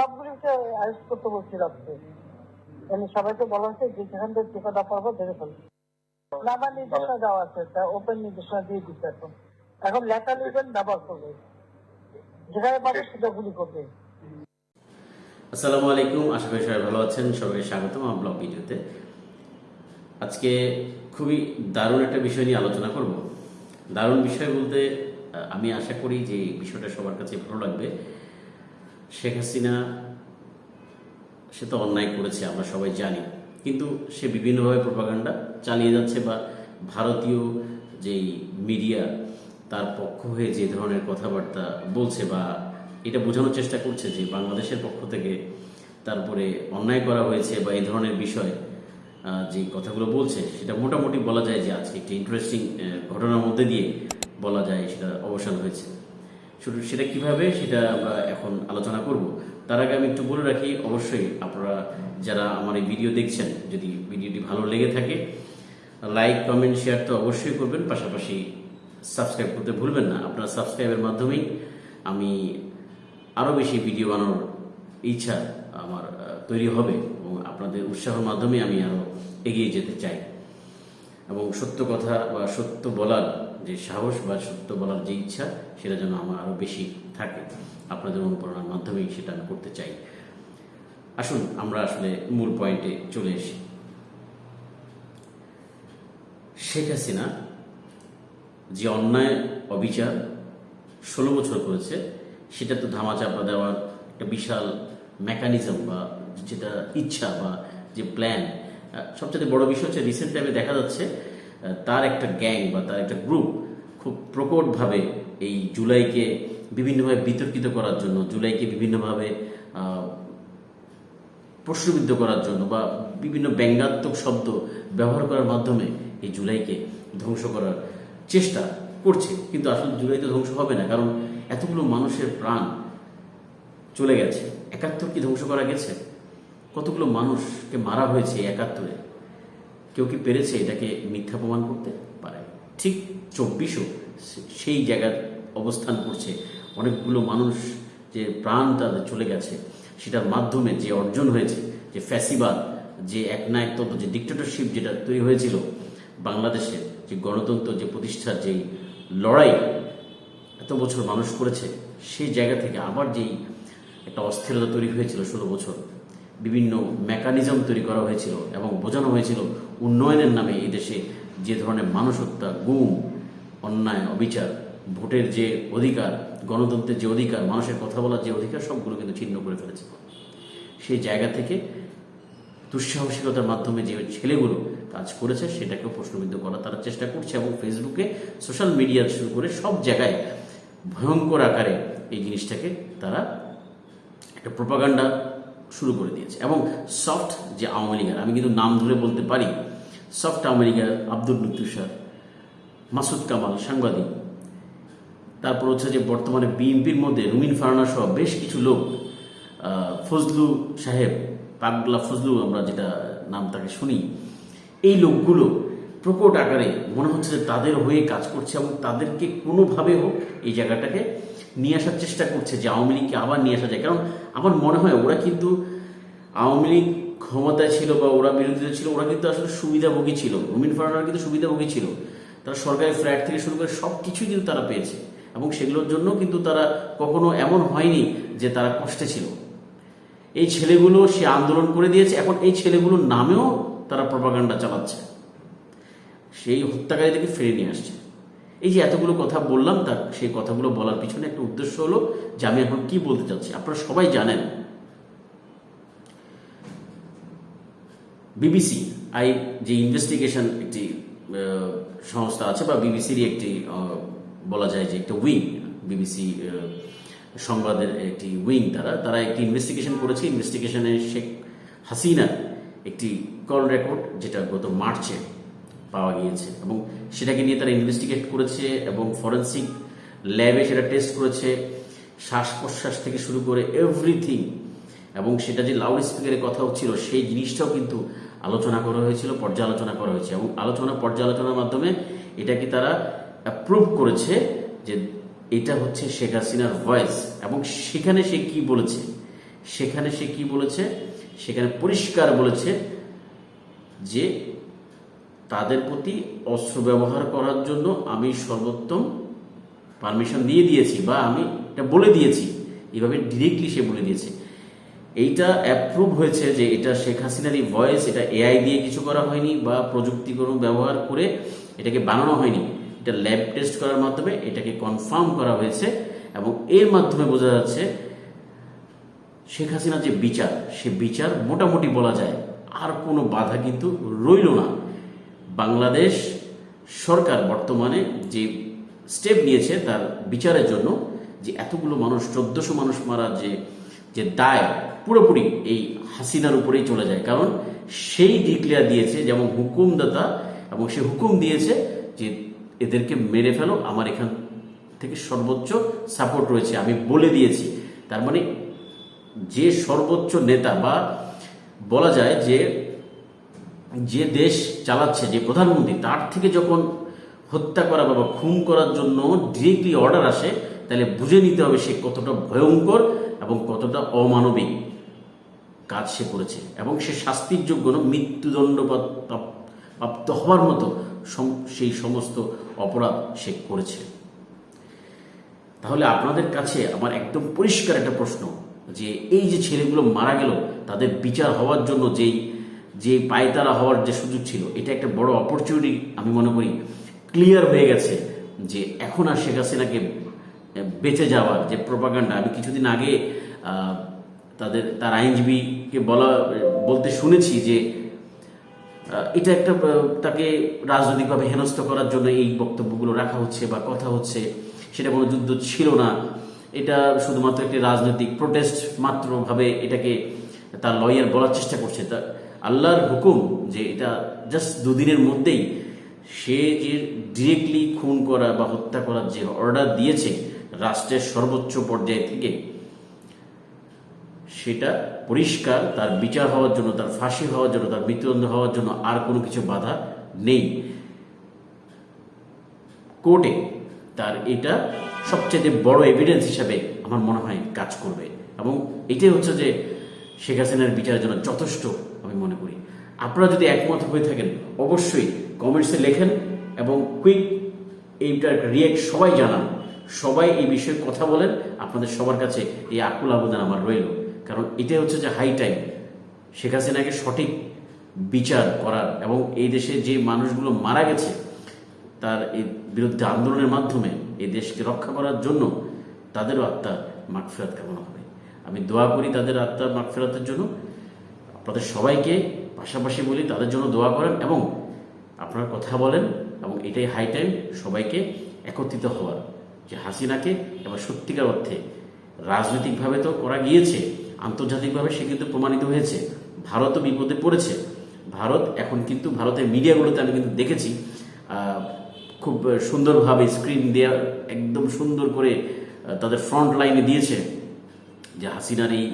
সবগুলিকে করতে বলছি রাত্রে। মানে সবাইকে বলা হচ্ছে যে যেখান থেকে টিকাটা ধরে নির্দেশনা দেওয়া আছে তা ওপেন নির্দেশনা দিয়ে দিচ্ছে এখন। এখন লেখা লিখবেন, ব্যবহার করবে। যেখানে করবে। আসসালামু আলাইকুম, আশা করি সবাই ভালো আছেন। স্বাগতম আমার ব্লগ ভিডিওতে। আজকে খুবই দারুণ একটা বিষয় নিয়ে আলোচনা করব। দারুণ বিষয় বলতে আমি আশা করি যে বিষয়টা সবার কাছে ভালো লাগবে। শেখ হাসিনা, সে তো অন্যায় করেছে, আমরা সবাই জানি। কিন্তু সে বিভিন্নভাবে প্রপাগান্ডা চালিয়ে যাচ্ছে বা ভারতীয় যেই মিডিয়া তার পক্ষ হয়ে যে ধরনের কথাবার্তা বলছে বা এটা বোঝানোর চেষ্টা করছে যে বাংলাদেশের পক্ষ থেকে তারপরে অন্যায় করা হয়েছে বা এই ধরনের বিষয় যে কথাগুলো বলছে, সেটা মোটামুটি বলা যায় যে আজকে একটি ইন্টারেস্টিং ঘটনার মধ্যে দিয়ে বলা যায় সেটা অবসান হয়েছে। শুধু সেটা কীভাবে সেটা আমরা এখন আলোচনা করব, তার আগে আমি একটু বলে রাখি, অবশ্যই আপনারা যারা আমার এই ভিডিও দেখছেন, যদি ভিডিওটি ভালো লেগে থাকে, লাইক, কমেন্ট, শেয়ার তো অবশ্যই করবেন, পাশাপাশি সাবস্ক্রাইব করতে ভুলবেন না। আপনার সাবস্ক্রাইবের মাধ্যমেই আমি আরও বেশি ভিডিও বানানোর ইচ্ছা আমার তৈরি হবে এবং আপনাদের উৎসাহের মাধ্যমে আমি আরও এগিয়ে যেতে চাই। এবং সত্য কথা বা সত্য বলার যে সাহস বা সত্য বলার যে ইচ্ছা, সেটা যেন আমার আরও বেশি থাকে। আপনাদের অনুপ্রেরণার মাধ্যমেই সেটা আমি করতে চাই। আসুন, আমরা আসলে মূল পয়েন্টে চলে এসি শেখ হাসিনা যে অন্যায় অবিচার ষোলো বছর করেছে, সেটা তো ধামাচাপা দেওয়ার একটা বিশাল মেকানিজম বা যেটা ইচ্ছা বা যে প্ল্যান সবচেয়ে বড় বিষয় হচ্ছে রিসেন্ট টাইমে দেখা যাচ্ছে তার একটা গ্যাং বা তার একটা গ্রুপ খুব প্রকটভাবে এই জুলাইকে বিভিন্নভাবে বিতর্কিত করার জন্য, জুলাইকে বিভিন্নভাবে প্রশ্নবিদ্ধ করার জন্য বা বিভিন্ন ব্যঙ্গাত্মক শব্দ ব্যবহার করার মাধ্যমে এই জুলাইকে ধ্বংস করার চেষ্টা করছে। কিন্তু আসলে জুলাই তো ধ্বংস হবে না, কারণ এতগুলো মানুষের প্রাণ চলে গেছে। একাত্তর কি ধ্বংস করা গেছে? কতগুলো মানুষকে মারা হয়েছে একাত্তরে? কেউ কি পেরেছে এটাকে মিথ্যা প্রমাণ করতে? পারে। ঠিক চব্বিশও সেই জায়গার অবস্থান করছে। অনেকগুলো মানুষ যে প্রাণ তাদের চলে গেছে, সেটার মাধ্যমে যে অর্জন হয়েছে, যে ফ্যাসিবাদ, যে একনায়কতন্ত্র, যে ডিক্টেটরশিপ যেটা তৈরি হয়েছিল বাংলাদেশের যে গণতন্ত্র, যে প্রতিষ্ঠার যেই লড়াই এত বছর মানুষ করেছে, সেই জায়গা থেকে আবার যেই একটা অস্থিরতা তৈরি হয়েছিল ষোলো বছর, বিভিন্ন মেকানিজম তৈরি করা হয়েছিল এবং বোঝানো হয়েছিল উন্নয়নের নামে এই দেশে যে ধরনের মানুষ হত্যা গুম, অন্যায়, অবিচার, ভোটের যে অধিকার, গণতন্ত্রের যে অধিকার, মানুষের কথা বলার যে অধিকার, সবগুলো কিন্তু ছিন্ন করে ফেলেছে। সেই জায়গা থেকে দুঃসাহসিকতার মাধ্যমে যে ছেলেগুলো কাজ করেছে, সেটাকেও প্রশ্নবিদ্ধ করার তারা চেষ্টা করছে এবং ফেসবুকে সোশ্যাল মিডিয়া শুরু করে সব জায়গায় ভয়ঙ্কর আকারে এই জিনিসটাকে তারা একটা প্রপাগান্ডা শুরু করে দিয়েছে। এবং সফট যে আওয়ামী লীগের, আমি কিন্তু নাম ধরে বলতে পারি সফট লীগের আব্দুল লুতুসার মাসুদ কামাল, সাংবাদিক। তারপর হচ্ছে যে বর্তমানে বিএনপির মধ্যে রুমিন ফারানা সহ বেশ কিছু লোক ফজলু সাহেব, পাগলা ফজলু আমরা যেটা নাম তাকে শুনি, এই লোকগুলো প্রকট আকারে মনে হচ্ছে যে তাদের হয়ে কাজ করছে এবং তাদেরকে কোনোভাবে হোক এই জায়গাটাকে নিয়ে আসার চেষ্টা করছে যে আওয়ামী লীগকে আবার নিয়ে আসা যায়। কারণ আমার মনে হয় ওরা কিন্তু আওয়ামী লীগ ক্ষমতায় ছিল বা ওরা বিরোধীতে ছিল, ওরা কিন্তু আসলে সুবিধাভোগী ছিল। রুমিন ফারানার কিন্তু সুবিধাভোগী ছিল। তারা সরকারি ফ্ল্যাট থেকে শুরু করে সব কিছুই কিন্তু তারা পেয়েছে এবং সেগুলোর জন্য কিন্তু তারা কখনো এমন হয়নি যে তারা কষ্টে ছিল। এই ছেলেগুলো সে আন্দোলন করে দিয়েছে, এখন এই ছেলেগুলোর নামেও তারা প্রপাগান্ডা চালাচ্ছে। সেই হত্যাকারীদেরকে ফিরে নিয়ে আসছে। এই যে এতগুলো কথা বললাম, তার সেই কথাগুলো বলার পিছনে একটা উদ্দেশ্য হলো যে আমি এখন কি বলতে চাচ্ছি? আপনারা সবাই জানেন বিবিসি আই যে ইনভেস্টিগেশন একটি সংস্থা আছে বা বিবিসিরই একটি বলা যায় যে একটা উইং বিবিসি সংবাদের একটি উইং তারা তারা একটি ইনভেস্টিগেশন করেছে। ইনভেস্টিগেশনে শেখ হাসিনার একটি কল রেকর্ড যেটা গত মার্চে পাওয়া গিয়েছে এবং সেটাকে নিয়ে তারা ইনভেস্টিগেট করেছে এবং ফরেন্সিক ল্যাবে সেটা টেস্ট করেছে। শ্বাস প্রশ্বাস থেকে শুরু করে এভরিথিং এবং সেটা যে লাউড স্পিকারে কথা হচ্ছিল সেই জিনিসটাও কিন্তু আলোচনা করা হয়েছিল, পর্যালোচনা করা হয়েছে। এবং আলোচনা, পর্যালোচনার মাধ্যমে এটাকে তারা অ্যাপ্রুভ করেছে যে এটা হচ্ছে শেখ হাসিনার ভয়েস এবং সেখানে সে কি বলেছে? সেখানে সে কি বলেছে? সেখানে পরিষ্কার বলেছে যে তাদের প্রতি অস্ত্র ব্যবহার করার জন্য আমি সর্বোত্তম পারমিশন দিয়ে দিয়েছি বা আমি এটা বলে দিয়েছি। এভাবে ডিরেক্টলি সে বলে দিয়েছে। এইটা অ্যাপ্রুভ হয়েছে যে এটা শেখ হাসিনারই ভয়েস এটা এআই দিয়ে কিছু করা হয়নি বা প্রযুক্তি কোনো ব্যবহার করে এটাকে বানানো হয়নি। এটা ল্যাব টেস্ট করার মাধ্যমে এটাকে কনফার্ম করা হয়েছে এবং এর মাধ্যমে বোঝা যাচ্ছে শেখ হাসিনার যে বিচার, সে বিচার মোটামুটি বলা যায় আর কোনো বাধা কিন্তু রইল না। বাংলাদেশ সরকার বর্তমানে যে স্টেপ নিয়েছে তার বিচারের জন্য যে এতগুলো মানুষ, চোদ্দশো মানুষ মারার যে যে দায় পুরোপুরি এই হাসিনার উপরেই চলে যায়। কারণ সেই ডিক্লেয়ার দিয়েছে, যেমন হুকুমদাতা, এবং সে হুকুম দিয়েছে যে এদেরকে মেরে ফেলো, আমার এখান থেকে সর্বোচ্চ সাপোর্ট রয়েছে, আমি বলে দিয়েছি। তার মানে যে সর্বোচ্চ নেতা বা বলা যায় যে যে দেশ চালাচ্ছে, যে প্রধানমন্ত্রী, তার থেকে যখন হত্যা করা বা খুন করার জন্য ডিরেক্টলি অর্ডার আসে, তাহলে বুঝে নিতে হবে সে কতটা ভয়ঙ্কর এবং কতটা অমানবিক কাজ সে করেছে। এবং সে শাস্তির যোগ্য মৃত্যুদণ্ড প্রাপ- প্রাপ- প্রাপ্ত হওয়ার মতো সেই সমস্ত অপরাধ সে করেছে। তাহলে আপনাদের কাছে আমার একদম পরিষ্কার একটা প্রশ্ন, যে এই যে ছেলেগুলো মারা গেল, তাদের বিচার হওয়ার জন্য যেই যে পায়তারা হওয়ার যে সুযোগ ছিল, এটা একটা বড় অপরচুনিটি আমি মনে করি ক্লিয়ার হয়ে গেছে যে এখন আর শেখ হাসিনাকে বেঁচে যাওয়ার যে প্রপাগান্ডা আমি কিছুদিন আগে তাদের, তার আইনজীবীকে বলা, বলতে শুনেছি যে এটা একটা তাকে রাজনৈতিকভাবে হেনস্থ করার জন্য এই বক্তব্যগুলো রাখা হচ্ছে বা কথা হচ্ছে। সেটা কোনো যুদ্ধ ছিল না। এটা শুধুমাত্র একটি রাজনৈতিক প্রোটেস্ট মাত্রভাবে এটাকে তার লয়ার বলার চেষ্টা করছে। তা, আল্লাহর হুকুম যে এটা জাস্ট দুদিনের মধ্যেই সে যে ডিরেক্টলি খুন করা বা হত্যা করার যে অর্ডার দিয়েছে রাষ্ট্রের সর্বোচ্চ পর্যায় থেকে সেটা পরিষ্কার, তার বিচার হওয়ার জন্য, তার ফাঁসি হওয়ার জন্য, তার মৃত্যুদণ্ড হওয়ার জন্য আর কোনো কিছু বাধা নেই। কোর্টে তার এটা সবচেয়ে বড় এভিডেন্স হিসাবে আমার মনে হয় কাজ করবে এবং এটাই হচ্ছে যে শেখ হাসিনার বিচারের জন্য যথেষ্ট আমি মনে করি। আপনারা যদি একমত হয়ে থাকেন, অবশ্যই কমেন্টসে লেখেন এবং কুইক এইটার রিয়েক্ট সবাই জানান। সবাই এই বিষয়ে কথা বলেন। আপনাদের সবার কাছে এই আকুল আবেদন আমার রইল। কারণ এটাই হচ্ছে যে হাই টাইম শেখ হাসিনাকে সঠিক বিচার করার এবং এই দেশে যে মানুষগুলো মারা গেছে, তার এই বিরুদ্ধে আন্দোলনের মাধ্যমে এই দেশকে রক্ষা করার জন্য তাদেরও আত্মার মাগফেরাত কামনা হবে আমি দোয়া করি তাদের আত্মার মাগফেরাতের জন্য। আপনাদের সবাইকে পাশাপাশি বলি, তাদের জন্য দোয়া করেন এবং আপনারা কথা বলেন এবং এটাই হাই টাইম সবাইকে একত্রিত হওয়ার যে হাসিনাকে এবার সত্যিকার অর্থে রাজনৈতিকভাবে তো করা গিয়েছে, আন্তর্জাতিকভাবে সে কিন্তু প্রমাণিত হয়েছে, ভারতও বিপদে পড়েছে। ভারত এখন কিন্তু, ভারতের মিডিয়াগুলোতে আমি কিন্তু দেখেছি খুব সুন্দরভাবে স্ক্রিন দেওয়া একদম সুন্দর করে তাদের ফ্রন্ট লাইনে দিয়েছে যে হাসিনার এই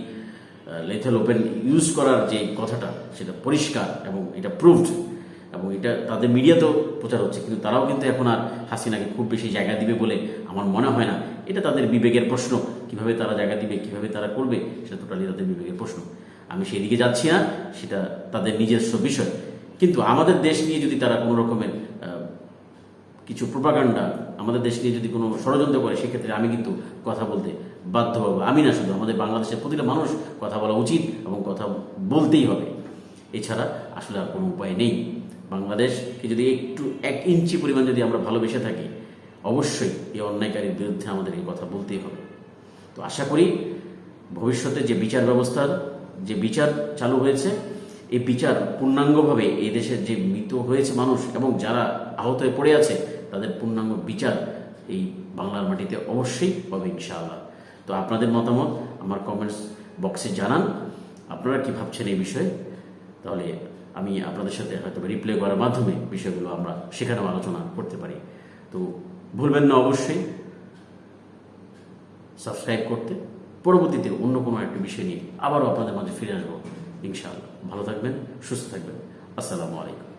লেথেল ওপেন ইউজ করার যে কথাটা, সেটা পরিষ্কার এবং এটা প্রুভড এবং এটা তাদের মিডিয়াতেও প্রচার হচ্ছে। কিন্তু তারাও কিন্তু এখন আর হাসিনাকে খুব বেশি জায়গা দিবে বলে আমার মনে হয় না। এটা তাদের বিবেকের প্রশ্ন। কীভাবে তারা জায়গা দিবে, কীভাবে তারা করবে, সেটা টোটালি তাদের বিবেকের প্রশ্ন। আমি সেই দিকে যাচ্ছি না, সেটা তাদের নিজস্ব বিষয়। কিন্তু আমাদের দেশ নিয়ে যদি তারা কোনো রকমের কিছু প্রোপাগান্ডা আমাদের দেশ নিয়ে যদি কোনো ষড়যন্ত্র করে, সেক্ষেত্রে আমি কিন্তু কথা বলতে বাধ্য হব। আমি না শুধু, আমাদের বাংলাদেশের প্রতিটা মানুষ কথা বলা উচিত এবং কথা বলতেই হবে। এছাড়া আসলে আর কোনো উপায় নেই। বাংলাদেশকে যদি একটু এক ইঞ্চি পরিমাণ যদি আমরা ভালোবেসে থাকি, অবশ্যই এই অন্যায়কারীর বিরুদ্ধে আমাদের এই কথা বলতেই হবে। তো আশা করি ভবিষ্যতে যে বিচার ব্যবস্থার, যে বিচার চালু হয়েছে, এই বিচার পূর্ণাঙ্গভাবে এই দেশের যে মৃত হয়েছে মানুষ এবং যারা আহত হয়ে পড়ে আছে, তাদের পূর্ণাঙ্গ বিচার এই বাংলার মাটিতে অবশ্যই হবে ইনশাআল্লাহ। তো আপনাদের মতামত আমার কমেন্টস বক্সে জানান। আপনারা কি ভাবছেন এই বিষয়ে? তাহলে আমি আপনাদের সাথে হয়তো রিপ্লে করার মাধ্যমে বিষয়গুলো আমরা সেখানেও আলোচনা করতে পারি। তো ভুলবেন না অবশ্যই। সাবস্ক্রাইব করতে। পরবর্তীতে অন্য কোনো একটা বিষয় নিয়ে আবারও আপনাদের মাঝে ফিরে আসব, ইনশাআল্লাহ। ভালো থাকবেন, সুস্থ থাকবেন। আসসালামু আলাইকুম।